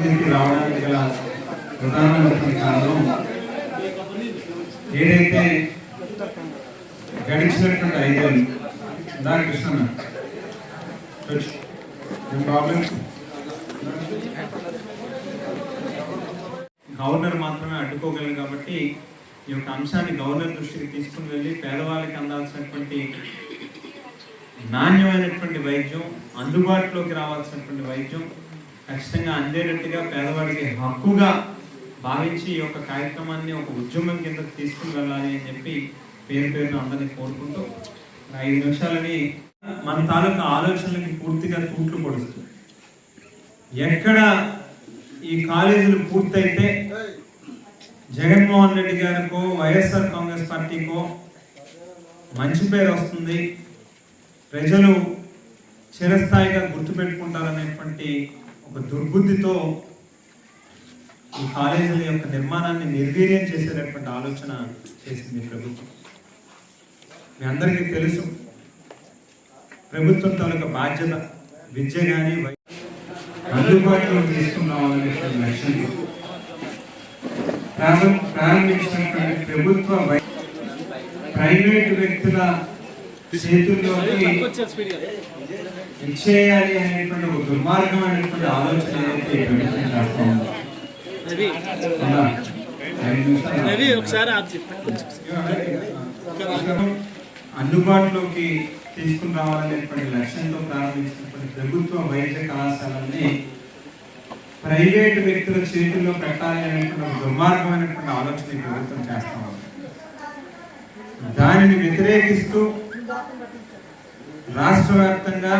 రావడానికి గల కారణం ఏదైతే గడిచినటువంటి ఐదేళ్ళు దాని కృష్ణ ప్రాబ్లం గవర్నర్ మాత్రమే అడ్డుకోగలం కాబట్టి ఈ యొక్క అంశాన్ని గవర్నర్ దృష్టికి తీసుకుని వెళ్ళి పేదవాళ్ళకి అందాల్సినటువంటి నాణ్యమైనటువంటి వైద్యం అందుబాటులోకి రావాల్సినటువంటి వైద్యం ఖచ్చితంగా అందేటట్టుగా పేదవాడికి హక్కుగా భావించి ఈ యొక్క కార్యక్రమాన్ని ఒక ఉద్యమం కింద తీసుకుని వెళ్ళాలి అని చెప్పి పేరు పేరును అందరినీ కోరుకుంటూ ఐదు నిమిషాలని మన తాలూకా ఆలోచనలకి పూర్తిగా తూట్లు పొడుస్తుంది. ఎక్కడ ఈ కాలేజీలు పూర్తయితే జగన్మోహన్ రెడ్డి గారికో వైఎస్ఆర్ కాంగ్రెస్ పార్టీకో మంచి పేరు వస్తుంది. ప్రజలు చిరస్థాయిగా గుర్తుపెట్టుకుంటారనేటువంటి ఒక దుర్బుద్ధితో ఈ కాలేజీల యొక్క నిర్మాణాన్ని నిర్వీర్యం చేసేటటువంటి ఆలోచన చేసింది ప్రభుత్వం. మీ అందరికీ తెలుసు ప్రభుత్వం తాలూకా బాధ్యత విద్య కానీ అందుబాటులో తీసుకున్నామనేటువంటి లక్ష్యంతో ప్రారంభించినటువంటి ప్రభుత్వ ప్రైవేటు వ్యక్తుల చేతుల్లోకి ఇచ్చేయాలి అనేటువంటి ఒక ఆలోచన ఒకసారి ఆప్ చెప్పు. అందుబాటులోకి తీసుకుని రావాలనేటువంటి లక్ష్యంతో ప్రారంభించినటువంటి ప్రభుత్వ వైద్య కళాశాలని ప్రైవేట్ వ్యక్తుల చేతుల్లో పెట్టాలి అనేటువంటి దుర్మార్గమైనటువంటి ఆలోచన ప్రభుత్వం చేస్తా ఉంది. దానిని వ్యతిరేకిస్తూ రాష్ట్ర వ్యాప్తంగా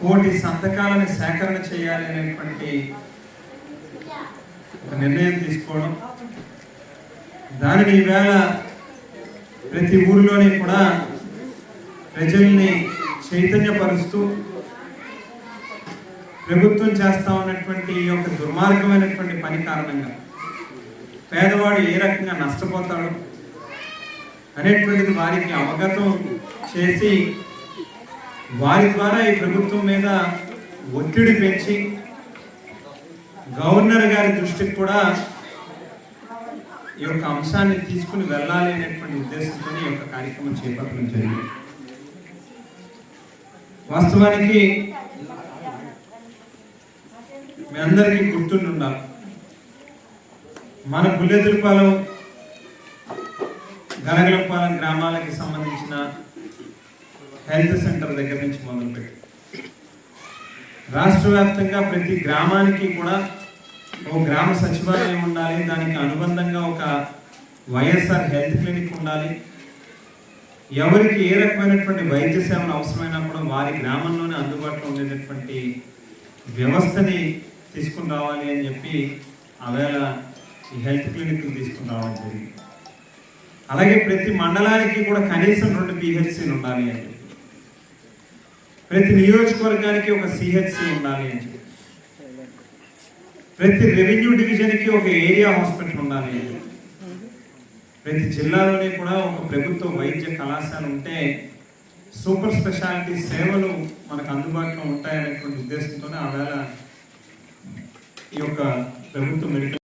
కోటి సంతకాలను సేకరణ చేయాలి అనేటువంటి ఒక నిర్ణయం తీసుకోవడం. దానిని ఈవేళ ప్రతి ఊరిలోని కూడా ప్రజల్ని చైతన్యపరుస్తూ ప్రభుత్వం చేస్తా ఉన్నటువంటి ఈ యొక్క దుర్మార్గమైనటువంటి పని కారణంగా పేదవాడు ఏ రకంగా నష్టపోతాడు అనేటువంటిది వారికి అవగతం చేసి వారి ద్వారా ఈ ప్రభుత్వం మీద ఒత్తిడి పెంచి గవర్నర్ గారి దృష్టికి కూడా ఈ యొక్క అంశాన్ని తీసుకుని వెళ్ళాలి అనేటువంటి ఉద్దేశంతో ఈ యొక్క కార్యక్రమం చేపట్టడం జరిగింది. వాస్తవానికి మీ అందరికీ గుర్తుండాలి మన బుల్లెదులపాలెం గనగలపాలెం గ్రామాలకి సంబంధించిన హెల్త్ సెంటర్ దగ్గర నుంచి మొదలుపెట్టి. రాష్ట్ర వ్యాప్తంగా ప్రతి గ్రామానికి కూడా ఒక గ్రామ సచివాలయం ఉండాలి దానికి అనుబంధంగా ఒక వైఎస్ఆర్ హెల్త్ క్లినిక్ ఉండాలి. ఎవరికి ఏ రకమైనటువంటి వైద్య సేవలు అవసరమైనా కూడా వారి గ్రామంలోనే అందుబాటులో ఉండేటటువంటి వ్యవస్థని తీసుకుని రావాలి అని చెప్పి ఆవేళ ఈ హెల్త్ క్లినిక్ తీసుకుని రావడం జరిగింది. అలాగే ప్రతి మండలానికి కూడా కనీసం రెండు పిహెచ్సిలు ఉండాలి అని చెప్పి. ప్రతి నియోజకవర్గానికి ఒక సిహెచ్సి ఉండాలి అని చెప్పి. ప్రతి రెవెన్యూ డివిజన్కి ఒక ఏరియా హాస్పిటల్ ఉండాలి అని చెప్పి. ప్రతి జిల్లాలోనే కూడా ఒక ప్రభుత్వ వైద్య కళాశాల ఉంటే సూపర్ స్పెషాలిటీ సేవలు మనకు అందుబాటులో ఉంటాయనేటువంటి ఉద్దేశంతోనే ఆవేళ ఈ యొక్క ప్రభుత్వ మెడికల్